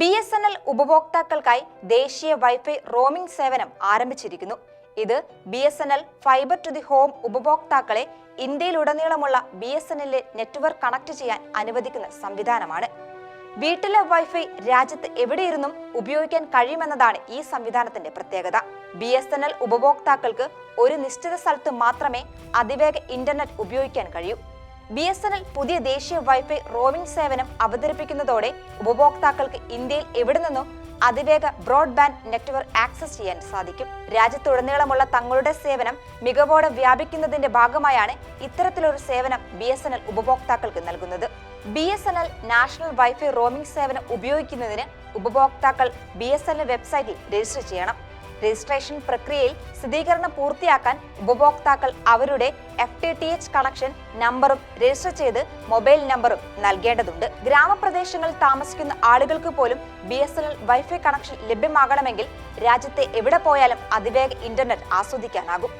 B S N L ഉപഭോക്താക്കൾക്കായി ദേശീയ wifi roaming സേവനം ആരംഭിച്ചിരിക്കുന്നു. ഇത് B S N L fiber to the home ഉപഭോക്താക്കളെ ഇന്ത്യയിലുടനീളമുള്ള ബി എസ് എൻ എല്ലിലെ നെറ്റ്വർക്ക് കണക്ട് ചെയ്യാൻ അനുവദിക്കുന്ന സംവിധാനമാണ്. വീട്ടിലെ വൈഫൈ രാജ്യത്ത് എവിടെയിരുന്നും ഉപയോഗിക്കാൻ കഴിയുമെന്നതാണ് ഈ സംവിധാനത്തിന്റെ പ്രത്യേകത. ബി എസ് എൻ എൽ ഉപഭോക്താക്കൾക്ക് ഒരു നിശ്ചിത സ്ഥലത്ത് മാത്രമേ അതിവേഗ ഇന്റർനെറ്റ് ഉപയോഗിക്കാൻ കഴിയൂ. ബി എസ് എൻ എൽ പുതിയ ദേശീയ വൈഫൈ റോമിംഗ് സേവനം അവതരിപ്പിക്കുന്നതോടെ ഉപഭോക്താക്കൾക്ക് ഇന്ത്യയിൽ എവിടെ നിന്നും അതിവേഗ ബ്രോഡ്ബാൻഡ് നെറ്റ്വർക്ക് ആക്സസ് ചെയ്യാൻ സാധിക്കും. രാജ്യത്തുടനീളമുള്ള തങ്ങളുടെ സേവനം മികവോടെ വ്യാപിക്കുന്നതിന്റെ ഭാഗമായാണ് ഇത്തരത്തിലൊരു സേവനം ബി എസ് എൻ എൽ ഉപഭോക്താക്കൾക്ക് നൽകുന്നത്. B S N L national wifi roaming സേവനം ഉപയോഗിക്കുന്നതിന് ഉപഭോക്താക്കൾ ബി എസ് എൻ എൽ വെബ്സൈറ്റിൽ രജിസ്റ്റർ ചെയ്യണം. രജിസ്ട്രേഷൻ പ്രക്രിയയിൽ സ്ഥിരീകരണം പൂർത്തിയാക്കാൻ ഉപഭോക്താക്കൾ അവരുടെ F T T H connection നമ്പറും രജിസ്റ്റർ ചെയ്ത് മൊബൈൽ നമ്പറും നൽകേണ്ടതുണ്ട്. ഗ്രാമപ്രദേശങ്ങളിൽ താമസിക്കുന്ന ആളുകൾക്ക് പോലും B S N L wifi connection ലഭ്യമാകണമെങ്കിൽ രാജ്യത്തെ എവിടെ പോയാലും അതിവേഗ ഇന്റർനെറ്റ് ആസ്വദിക്കാനാകും.